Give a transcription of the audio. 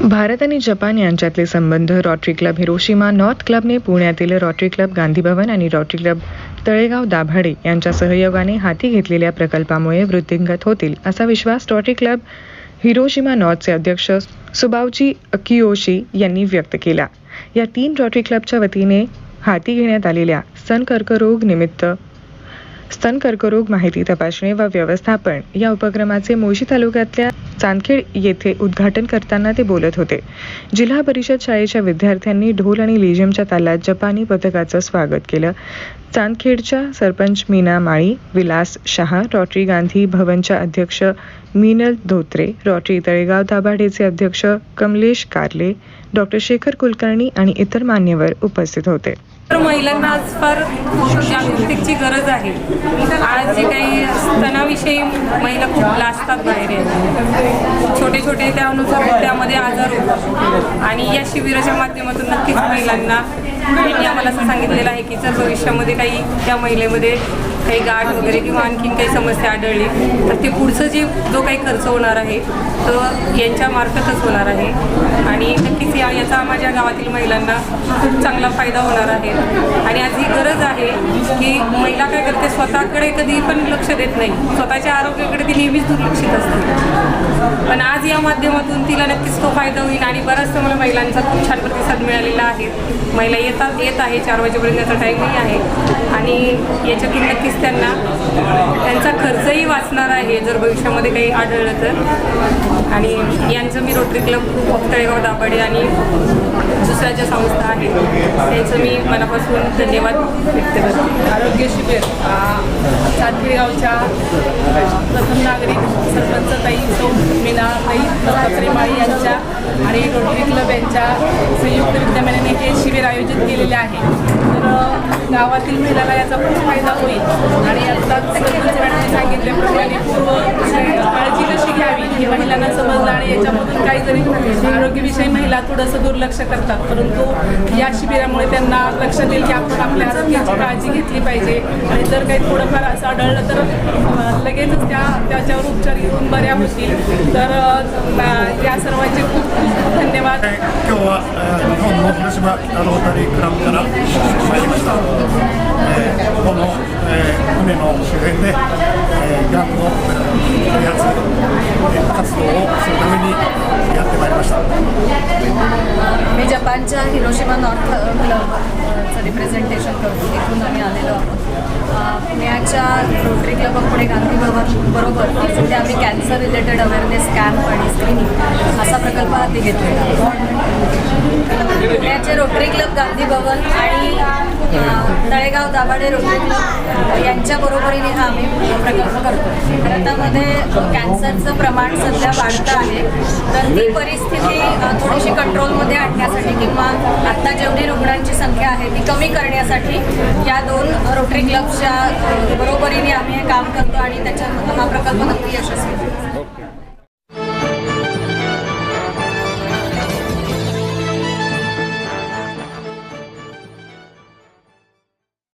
भारत आणि जपान यांच्यातले संबंध रॉटरी क्लब हिरोशिमा नॉर्थ क्लबने पुण्यातील रॉटरी क्लब गांधी भवन आणि रॉटरी क्लब तळेगाव दाभाडे यांच्या सहयोगाने हाती घेतलेल्या प्रकल्पामुळे वृद्धिंगत होतील असा विश्वास रॉटरी क्लब हिरोशिमा नॉर्थचे अध्यक्ष सुबावची अकियोशी यांनी व्यक्त केला. या तीन रॉटरी क्लबच्या वतीने हाती घेण्यात आलेल्या स्तन कर्करोग निमित्त स्तन कर्करोग माहिती तपासणी व व्यवस्थापन या उपक्रमाचे मोशी तालुक्यातल्या चांदखेड येथे उद्घाटन करताना ते बोलत होते. जिल्हा परिषद शाळेच्या विद्यार्थ्यांनी ढोल आणि लेझिमच्या तालात जपानी पथकाचं स्वागत केलं. चांदखेडच्या सरपंच मीना माळी विलास शहा रॉटरी गांधी भवनच्या अध्यक्ष मीनल धोत्रे रॉटरी तळेगाव दाभाडेचे अध्यक्ष कमलेश कारले डॉक्टर शेखर कुलकर्णी आणि इतर मान्यवर उपस्थित होते. महिलांना आज फार जागृतीची गरज आहे. आज जे काही विषयी महिला खूप लाजतात बाहेर येत छोटे छोटे त्यानुसार त्यामध्ये आजार होतात. आणि या शिबिराच्या माध्यमातून नक्कीच महिलांना त्यांनी आम्हाला असं सांगितलेलं आहे की जर भविष्यामध्ये काही त्या महिलेमध्ये काही गाठ वगैरे किंवा आणखीन काही समस्या आढळली तर ते पुढचं जे जो काही खर्च होणार आहे तो यांच्यामार्फतच होणार आहे. आणि नक्कीच याचा माझ्या गावातील महिलांना खूप चांगला फायदा होणार आहे. आणि आज ही गरज आहे की महिला काय करते स्वतःकडे कधी पण लक्ष देत नाही. स्वतःच्या आरोग्याकडे ती नेहमीच दुर्लक्षित असते. पण आज या माध्यमातून तिला नक्कीच तो फायदा होईल आणि बराचसा मला महिलांचा खूप छान प्रतिसाद मिळालेला आहे. महिला येतात येत आहे चार वाजेपर्यंत वाजेपर्यंतचा टाईमही आहे. आणि याच्यातून नक्कीच त्यांना त्यांचा खर्चही वाचणार आहे जर भविष्यामध्ये काही आढळलं तर. आणि यांचं मी रोटरी क्लब खूप तळेगाव दाभाडे आणि दुसऱ्या ज्या संस्था आहेत त्यांचं मी मनापासून धन्यवाद व्यक्त करते. आरोग्य शिबिर चांदखेड गावच्या प्रथम नागरिक सरपंच ताई सौ मीना ताई माळी यांच्या आणि रोटरी क्लब यांच्या संयुक्त विद्यमानाने हे शिबिर आयोजित केलेले आहे. तर गावातील महिलाला याचा खूप फायदा होईल. आणि आत्ताच सरपंच मॅडमने सांगितल्याप्रमाणे पूर्व काळजी कशी घ्यावी हे महिलांना समजलं आणि काहीतरी निरोगीविषयी महिला थोडंसं दुर्लक्ष करतात परंतु या शिबिरामुळे त्यांना लक्ष देईल की आपण आपल्या आरोग्याची काळजी घेतली पाहिजे आणि जर काही थोडंफार असं आढळलं तर लगेचच त्या त्याच्यावर उपचार घेऊन बऱ्या होतील तर या सर्वांचे खूप खूप धन्यवाद eh, eh, eh, eh, 活動をするためにやってまいりました。 मी जपानच्या हिरोशिमा नॉर्थ क्लबचं रिप्रेझेंटेशन करतो तिथून आम्ही आलेलो आहोत अ, पुण्याच्या rotary club of Pune Gandhi Bhavan बरोबर तिथे आम्ही कॅन्सर रिलेटेड अवेअरनेस कॅम्प आणि स्क्रीनिंग असा प्रकल्प हाती घेतलेला आहे पुण्याचे रोटरी क्लब गांधी भवन आणि अ, तळेगाव दाभाडे रोहित क्लब यांच्या बरोबरीने हा आम्ही प्रकल्प करतो भारतामध्ये कॅन्सरचं प्रमाण सध्या वाढतं आहे. तर ती परिस्थिती थोडीशी कंट्रोलमध्ये आणण्यासाठी किंवा आत्ता जेवढी रुग्णांची संख्या आहे ती कमी करण्यासाठी या दोन रोटरी क्लबच्या बरोबरीने आम्ही हे काम करतो आणि त्याच्यामधून हा प्रकल्प नक्की यशस्वी